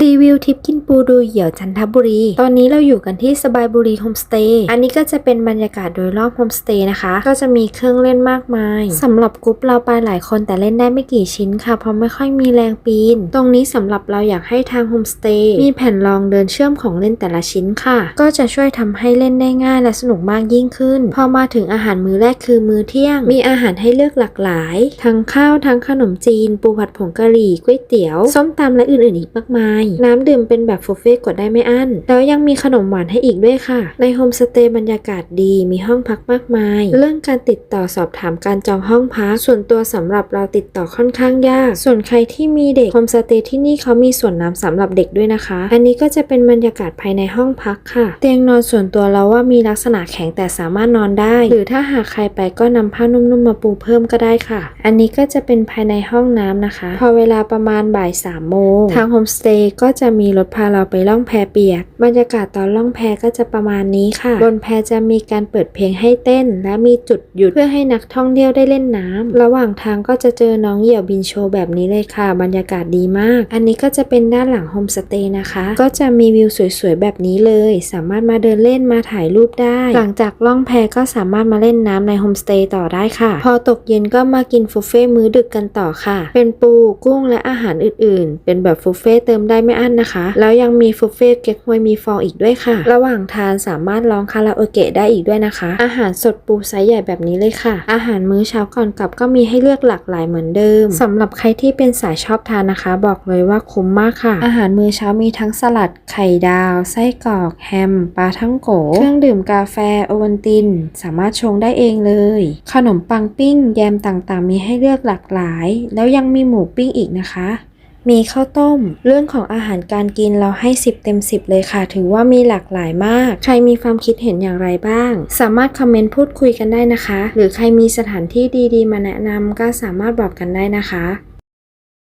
รีวิวทริปกินปูดูเหยี่ยวจันทบุรี ตอนนี้เราอยู่กันที่สบายบุรีโฮมสเตย์ อันนี้ก็จะเป็นบรรยากาศโดยรอบโฮมสเตย์นะคะ ก็จะมีเครื่องเล่นมากมายสำหรับกรุ๊ปเราไปหลายคนแต่เล่นได้ไม่กี่ชิ้นค่ะ เพราะไม่ค่อยมีแรงปีน ตรงนี้สำหรับเราอยากให้ทางโฮมสเตย์มีแผ่นรองเดินเชื่อมของเล่นแต่ละชิ้นค่ะ ก็จะช่วยทำให้เล่นได้ง่ายและสนุกมากยิ่งขึ้น พอมาถึงอาหารมื้อแรกคือมื้อเที่ยง มีอาหารให้เลือกหลากหลาย ทั้งข้าวทั้งขนมจีน ปูผัดผงกะหรี่ก๋วยเตี๋ยว ส้มตำและอื่นๆอีกมากมายน้ำดื่มเป็นแบบบุฟเฟ่กดได้ไม่อั้น แล้วยังมีขนมหวานให้อีกด้วยค่ะ ในโฮมสเตย์บรรยากาศดีมีห้องพักมากมาย เรื่องการติดต่อสอบถามการจองห้องพัก ส่วนตัวสำหรับเราติดต่อค่อนข้างยาก ส่วนใครที่มีเด็กโฮมสเตย์ที่นี่เขามีส่วนน้ำสำหรับเด็กด้วยนะคะ อันนี้ก็จะเป็นบรรยากาศภายในห้องพักค่ะ เตียงนอนส่วนตัวเราว่ามีลักษณะแข็งแต่สามารถนอนได้ หรือถ้าหากใครไปก็นำผ้านุ่มๆมาปูเพิ่มก็ได้ค่ะ อันนี้ก็จะเป็นภายในห้องน้ำนะคะ พอเวลาประมาณบ่ายสามโมงทางโฮมสเตย์ก็จะมีรถพาเราไปล่องแพเปียก บรรยากาศตอนล่องแพก็จะประมาณนี้ค่ะ บนแพจะมีการเปิดเพลงให้เต้น และมีจุดหยุดเพื่อให้นักท่องเที่ยวได้เล่นน้ำระหว่างทางก็จะเจอน้องเหยี่ยวบินโชว์แบบนี้เลยค่ะ บรรยากาศดีมาก อันนี้ก็จะเป็นด้านหลังโฮมสเตย์นะคะ ก็จะมีวิวสวยๆแบบนี้เลย สามารถมาเดินเล่นมาถ่ายรูปได้ หลังจากล่องแพก็สามารถมาเล่นน้ำในโฮมสเตย์ต่อได้ค่ะ พอตกเย็นก็มากินบุฟเฟ่มื้อดึกกันต่อค่ะ เป็นปูกุ้งและอาหารอื่นๆ เป็นแบบบุฟเฟ่เติมได้ไม่อั้นนะคะ แล้วยังมีบุฟเฟ่เก๊กฮวยมีฟองอีกด้วยค่ะ ระหว่างทานสามารถร้องคาราโอเกะได้อีกด้วยนะคะ อาหารสดปูไซส์ใหญ่แบบนี้เลยค่ะ อาหารมื้อเช้าก่อนกลับก็มีให้เลือกหลากหลายเหมือนเดิมสำหรับใครที่เป็นสายชอบทานนะคะ บอกเลยว่าคุ้มมากค่ะ อาหารมื้อเช้ามีทั้งสลัดไข่ดาว ไส้กรอก แฮมปลาทั้งโกเครื่องดื่มกาแฟโอวัลติน สามารถชงได้เองเลย ขนมปังปิ้ง แยมต่างๆ มีให้เลือกหลากหลาย แล้วยังมีหมูปิ้งอีกนะคะ มีข้าวต้ม เรื่องของอาหารการกินเราให้ 10 เต็ม 10 เลยค่ะ ถือว่ามีหลากหลายมาก ใครมีความคิดเห็นอย่างไรบ้าง สามารถคอมเมนต์พูดคุยกันได้นะคะ หรือใครมีสถานที่ดีๆ มาแนะนำก็สามารถบอกกันได้นะคะ